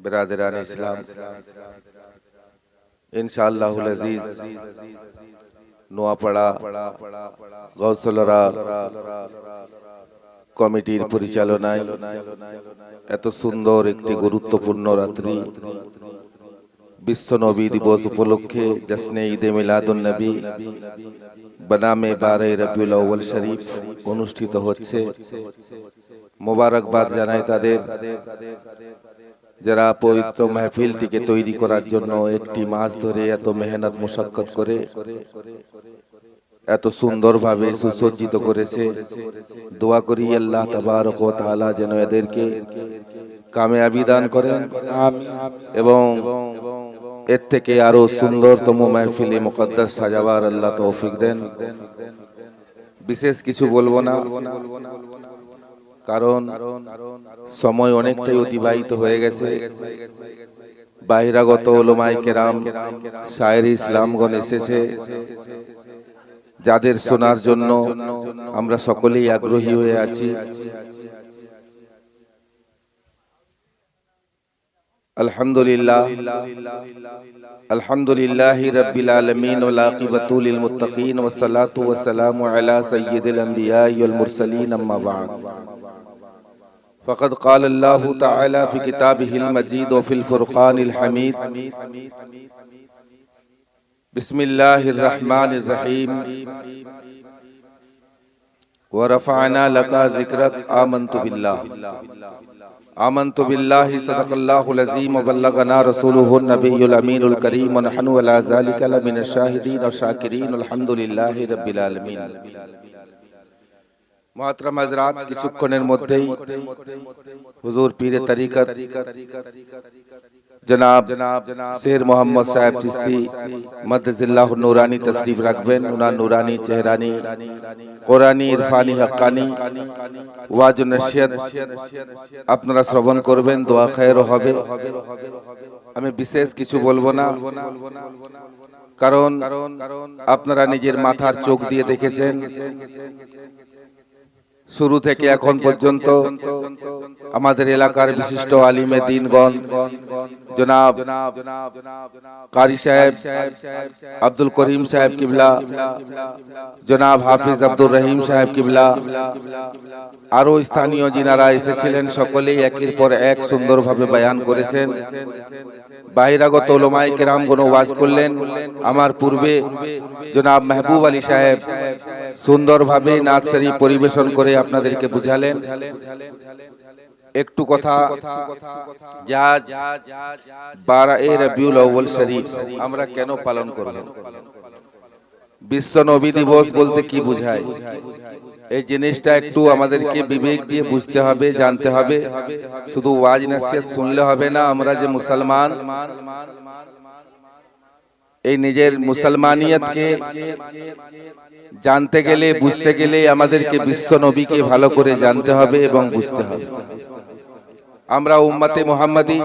বেরাদেরান ইসলাম ইনশাআল্লাহুল আজিজ নোয়াপাড়া গৌসলরা কমিটির পরিচালনায় এত সুন্দর একটি গুরুত্বপূর্ণ রাত্রি বিশ্ব নবী দিবস উপলক্ষে জশ্নে ঈদে মিলাদুল নবী বানামে বারে রবিউল আউ্ল শরীফ অনুষ্ঠিত হচ্ছে মোবারকবাদ জানাই তাদের যারা পবিত্র মেহফিলটিকে তৈরি করার জন্য একটি মাস ধরে এত মেহনত মুশাক্কত করে এত সুন্দরভাবে সুসজ্জিত করেছে। দোয়া করি আল্লাহ তাবারক ও তাআলা যেন এদেরকে কামিয়াবি দান করেন। এবং এর থেকে আরও সুন্দরতম মেহফিলে মুকদ্দাস সাজাবার আল্লাহ তৌফিক দেন। বিশেষ কিছু বলব না। কারণ সময় অনেকটাই অতিবাহিত হয়ে গেছে। বাহিরাগত ওলমাই কেরাম, শায়ের ইসলামগণ এসেছে। যাদের শোনার জন্য আমরা সকলেই আগ্রহী হয়ে আছি। আলহামদুলিল্লাহ। আলহামদুলিল্লাহ فقد قال اللہ تعالی فی کتابه المجید وفی الفرقان الحمید. بسم اللہ الرحمن الرحیم. ورفعنا لکا ذکرک آمنت باللہ. آمنت باللہ صدق اللہ العظیم وبلغنا رسوله النبی الامین الكریم ونحن ولا ذالک لمن الشاہدین والشاکرین الحمد للہ رب العالمین. মহাতরাম হাজরাত কিছুক্ষণের মধ্যেই হুজুর পীরে তরিকত, জনাব শের মোহাম্মদ সাহেব চিস্তি মদজিল্লাহ নুরানি তশরিফ রাখবেন, উনার নুরানি চেহারানি, কোরআনি ইরফানি হাক্কানি ওয়াজ নসিহত আপনারা শ্রবণ করবেন, দোয়া খায়েরও হবে। আমি বিশেষ কিছু বলব না, কারণ আপনারা নিজের মাথার চোখ দিয়ে দেখেছেন শুরু থেকে এখন পর্যন্ত আমাদের এলাকার বিশিষ্ট আলিমে দিনগণ জনাব কারি সাহেব আব্দুল করিম সাহেব কিবলা জনাব হাফিজ আব্দুর রহিম সাহেব কিবলা। আরও স্থানীয় যিনারা এসেছিলেন সকলেই একের পর এক সুন্দরভাবে বয়ান করেছেন। বাহিরাগত ওলোমায় কেরাম কোন ওয়াজ করলেন আমার পূর্বে জনাব মেহবুব আলী সাহেব সুন্দরভাবে নাচ সারি পরিবেশন করে আপনাদেরকে বুঝালেন। একটু কথা জাজ বারা এ রবিউল আউ্বাল শরীফ আমরা কেন পালন করব বিশ্ব নবী দিবস বলতে কি বোঝায়? এই জিনিসটা একটু আমাদেরকে বিবেক দিয়ে বুঝতে হবে, জানতে হবে। শুধু ওয়াজ নাসিহত শুনলে হবে না, আমরা যে মুসলমান, এই নিজের মুসলমানিয়তকে জানতে গেলে, বুঝতে গেলে আমাদেরকে বিশ্ব নবীকে ভালো করে জানতে হবে এবং বুঝতে হবে। আমরা উম্মতে মোহাম্মদী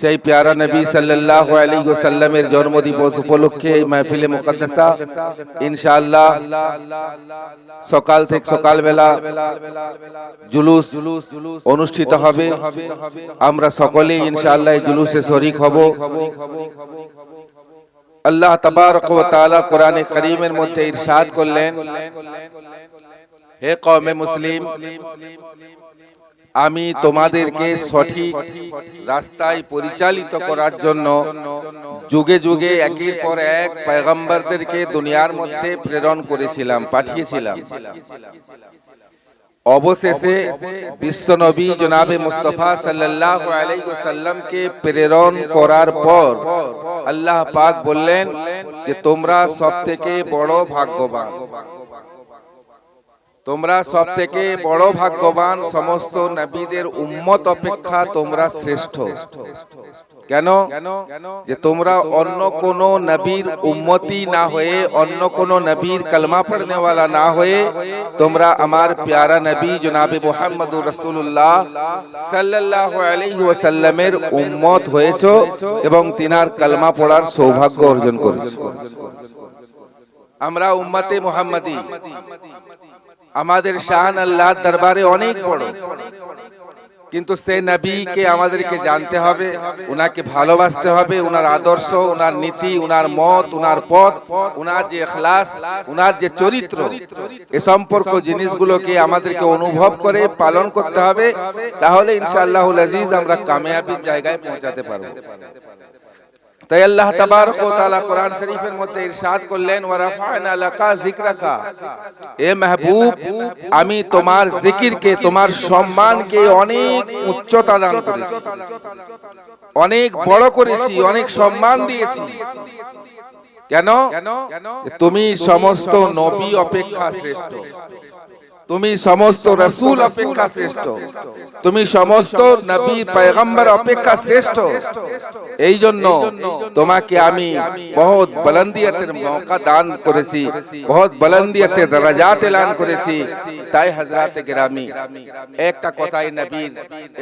সেই প্যারা নবী সাল্লাল্লাহু আলাইহি ওয়াসাল্লামের জন্মদিবস উপলক্ষে এই মাহফিলে মুকদ্দাসা ইনশাআল্লাহ সকাল থেকে সকাল বেলা জুলুস অনুষ্ঠিত হবে। আমরা সকলেই ইনশাআল্লাহ এই জুলুসে শরীক হব। আল্লাহ তাবারক ওয়া তাআলা কোরআনে কারীমের মধ্যে ইরশাদ করলেন। হে কমে মুসলিম, আমি তোমাদেরকে সঠিক রাস্তায় পরিচালিত করার জন্য যুগে যুগে একের পর এক পয়গম্বরদেরকে দুনিয়ার মধ্যে প্রেরণ করেছিলাম, পাঠিয়েছিলাম। অবশেষে বিশ্বনবী জনাবে মুস্তফা সাল্লাল্লাহু আলাইহি ওয়াসাল্লামকে প্রেরণ করার পর আল্লাহ পাক বললেন যে তোমরা সবথেকে বড় ভাগ্যবান। তোমরা সব থেকে বড় ভাগ্যবান সমস্ত নবীদের উম্মত অপেক্ষা তোমরা শ্রেষ্ঠ। কেন? যে তোমরা অন্য কোন নবীর উম্মতি না হয়ে, অন্য কোন নবীর কলমা পড়নেওয়ালা না হয়ে, তোমরা আমার প্যারা নবী জনাবে মোহাম্মদুর রাসূলুল্লাহ সাল্লাল্লাহু আলাইহি ওয়াসাল্লামের উম্মত হয়েছো এবং তিনার কলমা পড়ার সৌভাগ্য অর্জন করেছ। আমরা উম্মতে মোহাম্মদী। আমাদের শাহান আল্লাহ দরবারে অনেক বড়। কিন্তু সে নবীকে আমাদেরকে জানতে হবে উনাকে ভালোবাসতে হবে উনার আদর্শ উনার নীতি উনার মত উনার পথ উনার যে এখলাস উনার যে চরিত্র। এ সম্পর্ক জিনিসগুলোকে আমাদেরকে অনুভব করে পালন করতে হবে তাহলে ইনশাআল্লাহুল আজিজ আমরা কামিয়াবির জায়গায় পৌঁছাতে পারব। তাই আল্লাহ তাবারক ওয়া তাআলা কোরআন শরীফের মধ্যে ইরশাদ করলেন ওয়া রাফা'না লাকা যিকরাকা। এ মাহবুব আমি তোমার জিকিরকে তোমার সম্মানকে অনেক উচ্চতা দান করেছি। অনেক বড় করেছি অনেক সম্মান দিয়েছি। কেন? তুমি সমস্ত নবী অপেক্ষা শ্রেষ্ঠ। তুমি সমস্ত রসুল অপেক্ষা শ্রেষ্ঠ। তুমি সমস্ত নবী পয়গম্বর অপেক্ষা শ্রেষ্ঠ। এই জন্য তোমাকে আমি বহুত বলন্দিয়তের মৌকা দান করেছি, বহুত বলন্দিয়তে দরাজাত এলান করেছি। তাই হযরতে গ্রামী, একটা কথাই নবীর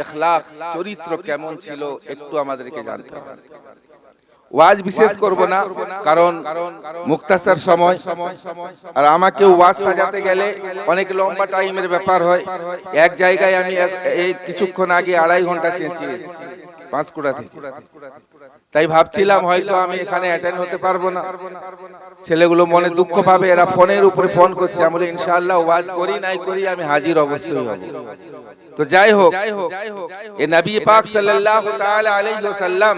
ইখলাক চরিত্র কেমন ছিল একটু আমাদেরকে জানতে হবে। ওয়াজ বিশেষ করব না কারণ মুক্তাসার সময় আর আমাকে ওয়াজ সাজাতে গেলে অনেক লম্বা টাইমের ব্যাপার হয়। এক জায়গায় আমি এই কিছুক্ষণ আগে আড়াই ঘণ্টা চেঁচি এসেছি পাঁশকুড়া থেকে। তাই ভাবছিলাম হয়তো আমি এখানে অ্যাটেন্ড হতে পারব না। ছেলেগুলো মনে দুঃখ পাবে এরা ফোনের উপরে ফোন করছে। আমি বলি ইনশাআল্লাহ ওয়াজ করি নাই করি আমি হাজির অবশ্যই হব। তো যাই হোক এ নবী পাক সাল্লাল্লাহু তাআলা আলাইহি ওয়াসাল্লাম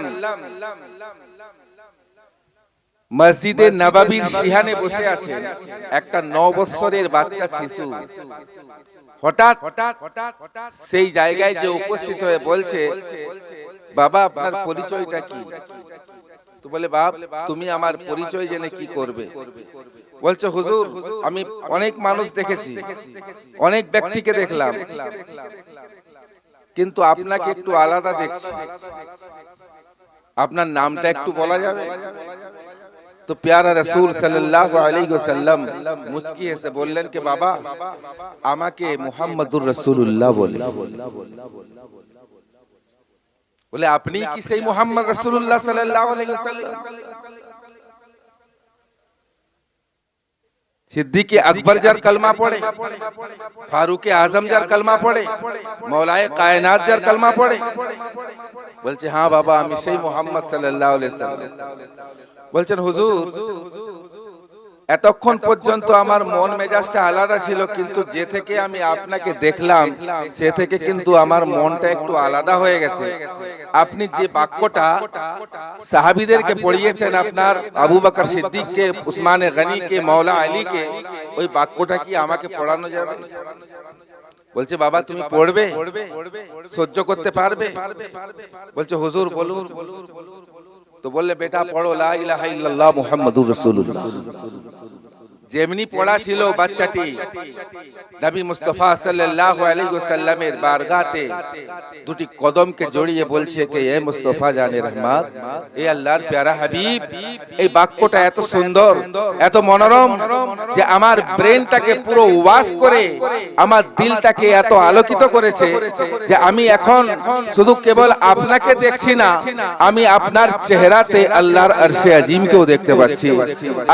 মসজিদে নবাবির সিহানে বসে আছে একটা ন বৎসরের বাচ্চা শিশু। হঠাৎ সেই জায়গায় যে উপস্থিত হয়ে বলছে বাবা আপনার পরিচয়টা কি? তো বলে বাপ তুমি আমার পরিচয় জেনে কি করবে? বলছে হুজুর আমি অনেক মানুষ দেখেছি। অনেক ব্যক্তিকে দেখলাম। কিন্তু আপনাকে একটু আলাদা দেখছি। আপনার নামটা একটু বলা যাবে? তো প্যারা রসুল সাল্লাল্লাহু আলাইহি ওয়াসাল্লাম মুচকি এসে বললেন যে বাবা আমাকে মুহাম্মাদুর রাসূলুল্লাহ বলে বলে আপনি কি সেই মুহাম্মদ রাসূলুল্লাহ সাল্লাল্লাহু আলাইহি ওয়াসাল্লাম সিদ্দিকে আকবর যার কলমা পড়ে ফারুকে আজম যার কলমা পড়ে মৌলায়ে কায়নাত যার কলমা পড়ে বলছে হ্যাঁ বাবা আমি সেই মুহাম্মদ সাল্লাল্লাহু আলাইহি ওয়াসাল্লাম বলছেন, হুজুর, এতক্ষণ পর্যন্ত আমার মন মেজাজটা আলাদা ছিল, কিন্তু যে থেকে আমি আপনাকে দেখলাম, সে থেকে কিন্তু আমার মনটা একটু আলাদা হয়ে গেছে। আপনি যে বাক্যটা সাহাবিদেরকে পড়িয়েছেন, আপনার আবু বকর সিদ্দিককে, উসমানে গনিকে মৌলা আলীকে, ওই বাক্যটা কি আমাকে পড়ানো যাবে? বলছে, বাবা, তুমি পড়বে, সহ্য করতে পারবে? বলছে, হুজুর, বলুন। তো বললে বেটা পড়ো লা ইলাহা ইল্লাল্লাহ মুহাম্মাদুর রাসূলুল্লাহ। যেমনি পড়া ছিল বাচ্চাটি নবী মুস্তাফা সাল্লাল্লাহু আলাইহি ওয়াসাল্লামের বারগাতে দুটি কদমকে জড়িয়ে বলছে যে এ মুস্তাফা জানে রহমাত এ আল্লাহর প্যারা হাবিব এই বাক্যটা এত সুন্দর এত মনোরম যে আমার ব্রেনটাকে পুরো ওয়াশ করে আমার দিলটাকে এত আলোকিত করেছে যে আমি এখন শুধু কেবল আপনাকে দেখছি না আমি আপনার চেহারাতে আল্লাহর আরশে আজিমকেও দেখতে পাচ্ছি।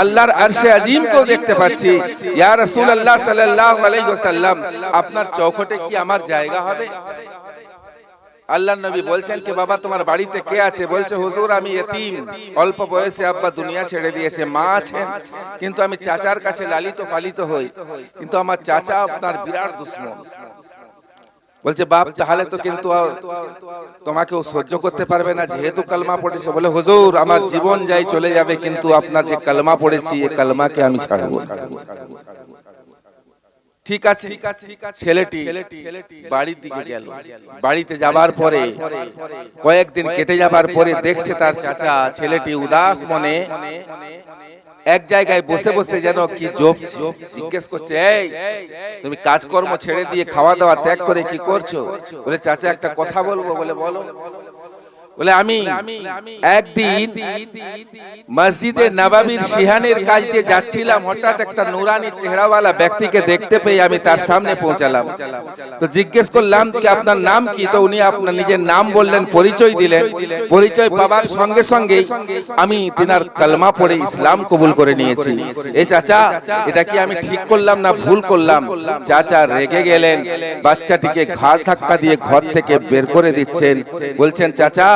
আল্লাহর আরশে আজিমকেও দেখতে পাচ্ছি, ইয়া রাসূলুল্লাহ সাল্লাল্লাহু আলাইহি ওয়াসাল্লাম, আপনার চৌখটে কি আমার জায়গা হবে? আল্লাহ নবী বলছেন কি, বাবা, তোমার বাড়িতে কে আছে? বলছে, হুজুর, আমি এতিম। অল্প বয়সে আব্বা দুনিয়া ছেড়ে দিয়েছে, মা আছেন। কিন্তু আমি চাচার কাছে লালিত পালিত হই। কিন্তু আমার চাচা আপনার বিরাট দুশ্মন। বলছে, বাপ, তাহলে তো কিন্তু তোমাকে সহ্য করতে পারবে না, যেহেতু কালমা পড়েছে। বলে, হুজুর, আমার জীবন যাই চলে যাবে, কিন্তু আপনার যে কালমা পড়েছি এই কালমাকে আমি ছাড়বো ঠিক আছে, ছেলেটি বাড়ির দিকে গেল। বাড়িতে যাবার পরে, কয়েকদিন কেটে যাবার পরে দেখছে তার চাচা, ছেলেটি উদাস মনে এক জায়গায় বসে বসে যেন কি জপছি জিজ্ঞেস করছে এই তুমি কাজকর্ম ছেড়ে দিয়ে খাওয়া দাওয়া ত্যাগ করে কি করছ? বলে চাচা একটা কথা বলব বলে বলো। বলে আমি একদিন মসজিদে নবাবির সিহানের কাজ দিয়ে যাচ্ছিলাম হঠাৎ একটা নুরানি চেহারাওয়ালা ব্যক্তিকে দেখতে পেয়ে আমি তার সামনে পৌঁছালাম। তো জিজ্ঞেস করলাম কি আপনার নাম কি? তো উনি আপনার নিজের নাম বললেন পরিচয় দিলেন। পরিচয় পাবার সঙ্গে সঙ্গে আমি তিনার কালমা পড়ে ইসলাম কবুল করে নিয়েছি। এই চাচা এটা কি আমি ঠিক করলাম না ভুল করলাম? চাচা রেগে গেলেন বাচ্চাটিকে ঘাড় ধাক্কা দিয়ে ঘর থেকে বের করে দিচ্ছেন। বলছেন চাচা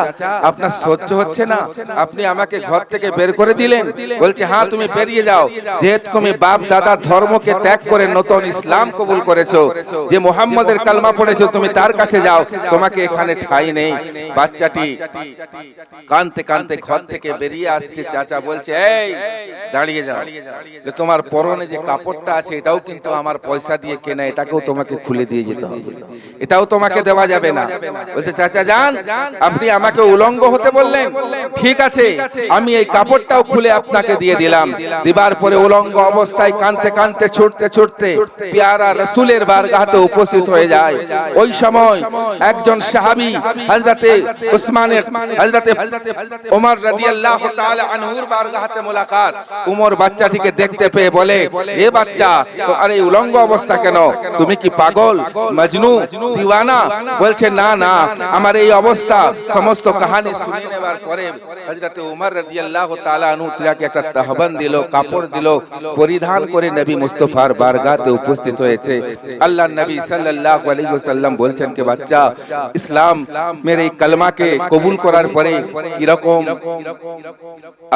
আপনার সহ্য হচ্ছে না। আপনি আমাকে ঘর থেকে বের করে দিলেন। বলছে হ্যাঁ তুমি বেরিয়ে যাও। যেহেতু তুমি বাপ, দাদা ধর্মকে ত্যাগ করে নতুন ইসলাম কবুল করেছ, যে মোহাম্মদের কালমা পড়েছো, তুমি তার কাছে যাও। তোমাকে এখানে ঠাই নেই। বাচ্চাটি কানতে কানতে ঘর থেকে বেরিয়ে আসছে, চাচা বলছে, এই, দাঁড়িয়ে যাও। যে তোমার পরনে যে কাপড়টা আছে, এটাও কিন্তু আমার পয়সা দিয়ে কেনা, এটাকেও তোমাকে খুলে দিয়ে যেতে হবে। এটাও তোমাকে দেওয়া যাবে না। বলছে, চাচা, যান। আপনি আমাকে উলঙ্গ হতে বললেন, ঠিক আছে, আমি এই কাপড়টাও খুলে আপনাকে দিয়ে দিলাম। দিবার পরে উলঙ্গ অবস্থায় কানতে কানতে, ছুটতে ছুটতে পেয়ারা রসুলের বারগাহতে উপস্থিত হয়ে যায়। ওই সময় একজন সাহাবী হযরতে উসমানের, হযরতে ওমর রাদিয়াল্লাহু তাআলা আনহুর বারগাহতে মোলাকাত, উমর বাচ্চাটিকে দেখতে পেয়ে বলে, এ বাচ্চা আরে উলঙ্গ অবস্থা কেন? তুমি কি পাগল, মজনু, দিওয়ানা? বলছে, না না, আমার এই অবস্থা সমস্ত কাহিনী শুনে নেবার পরে হযরতে উমর রাদিয়াল্লাহু তাআলা আনহু তাকে একটা তাহবান দিল, কাপড় দিল, পরিধান করে নবী মুস্তাফার বারগাতে উপস্থিত হয়েছে। আল্লাহ নবী সাল্লাল্লাহু আলাইহি বলছেন কে, বাচ্চা, ইসলাম মেরে এই কালমাকে কবুল করার পরে কি রকম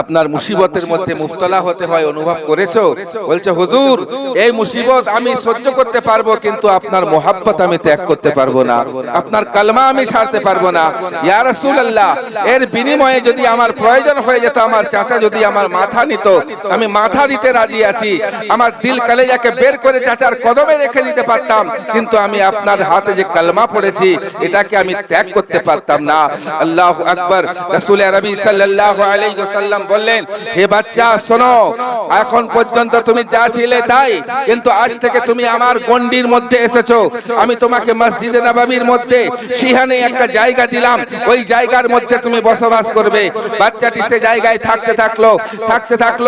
আপনার মুসিবতের মধ্যে মুবতলা হতে হয় অনুভব করেছ? বলছে, হুজুর, এই মুসিবত আমি সহ্য করতে পারব, কিন্তু আপনার মোহাব্বত আমি ত্যাগ করতে পারব না। আপনার কালমা আমি ছাড়তে পারব না। ইয়া রাসূলুল্লাহ এর বিনিময়ে যদি আমার প্রয়োজন হয়ে যেত, আমার চাচা যদি আমার মাথা নিত, আমি মাথা দিতে রাজি আছি। আমার দিল কলেজাকে বের করে চাচার কদমে রেখে দিতে পারতাম, কিন্তু আমি আপনার হাতে যে কালমা পড়েছি, এটাকে আমি ত্যাগ করতে পারতাম না। আল্লাহু আকবার, রাসূল আরবি সাল্লাল্লাহু আলাইহি ওয়াসাল্লাম বললেন, হে বাচ্চা, শোনো, এখন পর্যন্ত তুমি যা ছিলে তাই, কিন্তু আজ থেকে তুমি আমার গন্ডির মধ্যে এসেছ। আমি তোমাকে মসজিদে নববীর মধ্যে সিহানে একটা জায়গা দিলাম। ওই জায়গার মধ্যে তুমি বসবাস করবে। বাচ্চাটি সে জায়গায় থাকতে থাকল থাকতে থাকল।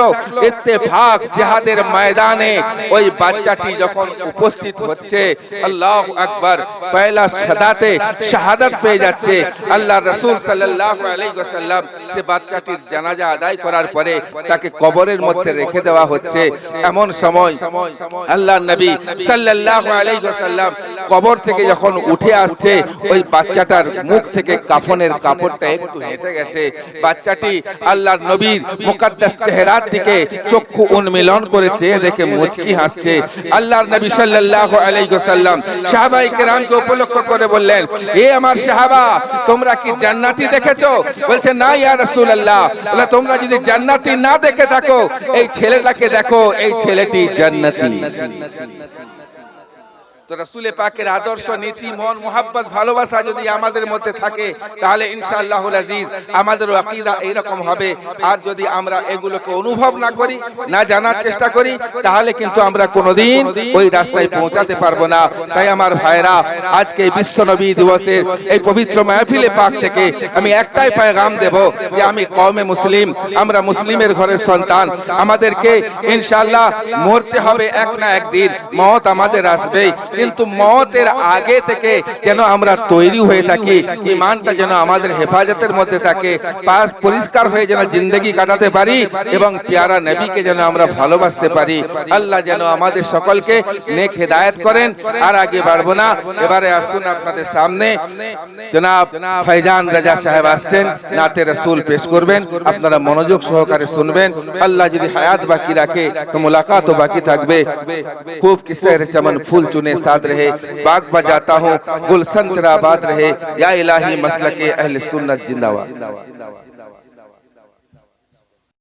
ইত্তেফাক জিহাদের ময়দানে ওই বাচ্চাটি যখন উপস্থিত হচ্ছে, আল্লাহু আকবার, পয়লা সাদাতে শাহাদাত পেয়ে যাচ্ছে। আল্লাহ রাসূল সাল্লাল্লাহু আলাইহি ওয়াসাল্লাম সে বাচ্চাটির জানাজা আদায় করার পরে তাকে কবরের মধ্যে রেখে দেওয়া হচ্ছে। এমন সময় আল্লাহ নবী সাল্লাল্লাহু আলাইহি ওয়াসাল্লাম কবর থেকে যখন উঠে আসছে, ওই বাচ্চাটার মুখ থেকে কাফনের কাপড়টা একটু হেঁটে গেছে। বাচ্চাটি আল্লাহর নবীর মুকাদ্দাস চেহারার দিকে চক্ষু উন্মিলন করেছে দেখে মুচকি হাসছে। আল্লাহর নবী সাল্লাল্লাহু আলাইহি ওয়াসাল্লাম সাহাবায়ে কেরামকে উপলক্ষ করে বললেন এ আমার সাহাবা তোমরা কি জান্নাতি দেখেছ? বলছে না ইয়া রাসূলুল্লাহ বলে তোমরা যদি জান্নাতি না দেখে থাকো এই ছেলেটাকে দেখো এই ছেলেটি জান্নাতি। তো রাসূলে পাকের আদর্শ, নীতি, মন, মোহাব্বত, ভালোবাসা যদি আমাদের মধ্যে থাকে, তাহলে ইনশাআল্লাহুল আজিজ আমাদের আকীদা এইরকম হবে। আর যদি আমরা এগুলোকে অনুভব না করি, না জানার চেষ্টা করি, তাহলে কিন্তু আমরা কোনোদিন ওই রাস্তায় পৌঁছাতে পারব না। তাই আমার ভাইরা আজকে এই বিশ্ব নবী দিবসের এই পবিত্র মাহফিলে পাক থেকে আমি একটাই পায়গাম দেব যে আমি কওমে মুসলিম, আমরা মুসলিমের ঘরের সন্তান। আমাদেরকে ইনশাআল্লাহ মরতে হবে এক না একদিন মত আমাদের আসবেই। কিন্তু মতের আগে থেকে যেন আমরা তৈরি হয়ে থাকি ইমানটা যেন আমাদের হেফাজতের মধ্যে থাকে পরিষ্কার হয়ে যেন জিন্দগি কাটাতে পারি এবং পেয়ারা নবীকে যেন আমরা ভালোবাসতে পারি। আল্লাহ যেন আমাদের সকলকে নেক হেদায়ত করেন। আর আগে বাড়বো না। এবারে আসুন আপনাদের সামনে। জনাব ফাইজান রাজা সাহেব আসছেন, নাতে রসুল পেশ করবেন, আপনারা মনোযোগ সহকারে শুনবেন। আল্লাহ যদি হায়াত বাকি রাখে, তো মোলাকাত বাকি থাকবে। খুব কিসের চমন ফুল চুনে ساتھ رہے، باغ بجاتا ہوں گلسن تیرا آباد رہے۔ یا الہی مسلک اہل سنت، زندہ